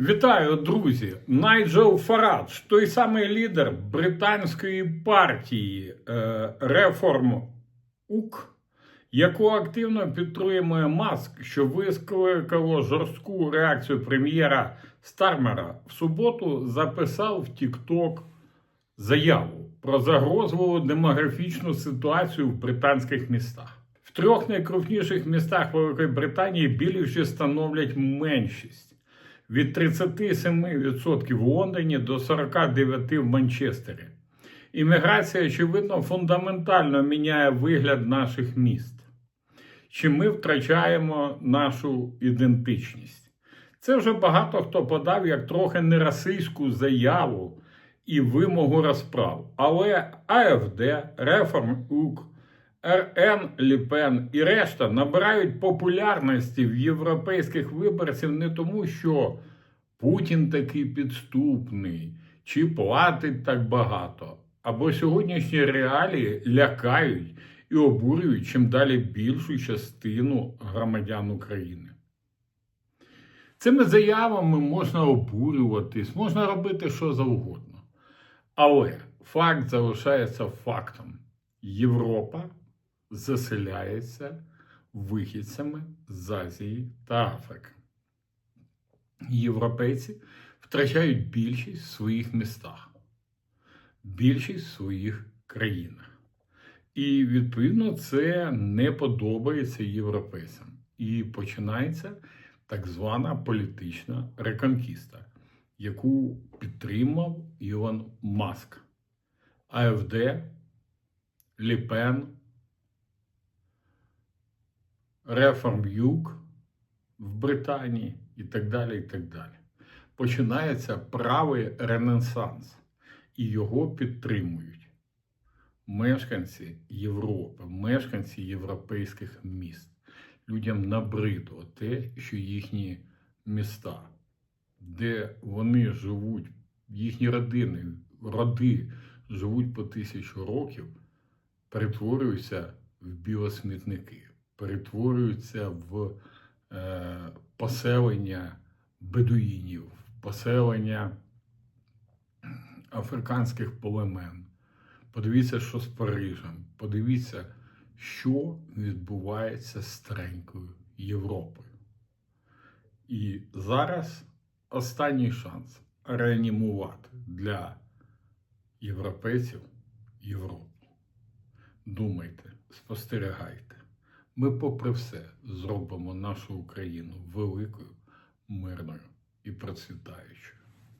Вітаю, друзі! Найджел Фарадж, той самий лідер британської партії е, Reform УК, яку активно підтримує Маск, що викликало жорстку реакцію прем'єра Стармера, в суботу записав в TikTok заяву про загрозливу демографічну ситуацію в британських містах. В трьох найкрупніших містах Великої Британії біліші становлять меншість від 37% в Лондоні до 49% в Манчестері. Імміграція, очевидно, фундаментально міняє вигляд наших міст. Чи ми втрачаємо нашу ідентичність? Це вже багато хто подав як трохи нерасистську заяву і вимогу розправ. Але АФД, Реформ УК, РН Ліпен і решта набирають популярності в європейських виборців не тому, що Путін такий підступний чи платить так багато, або сьогоднішні реалії лякають і обурюють чим далі більшу частину громадян України. Цими заявами можна обурюватись, можна робити що завгодно. Але факт залишається фактом. Європа заселяється вихідцями з Азії та Африки. Європейці втрачають більшість в своїх містах, більшість в своїх країнах. І, відповідно, це не подобається європейцям. І починається так звана політична реконкіста, яку підтримав Ілон Маск, АФД, Ліпен, Реформ Юг в Британії і так далі. і так далі. Починається правий ренесанс, і його підтримують мешканці Європи, мешканці європейських міст. Людям набридло те, що їхні міста, де вони живуть, їхні родини, роди живуть по тисячу років, перетворюються в білосмітники, перетворюються в е, поселення бедуїнів, поселення африканських племен. Подивіться, що з Парижем. Подивіться, що відбувається з старенькою Європою. І зараз останній шанс реанімувати для європейців Європу. Думайте, спостерігайте. Ми, попри все, зробимо нашу Україну великою, мирною і процвітаючою.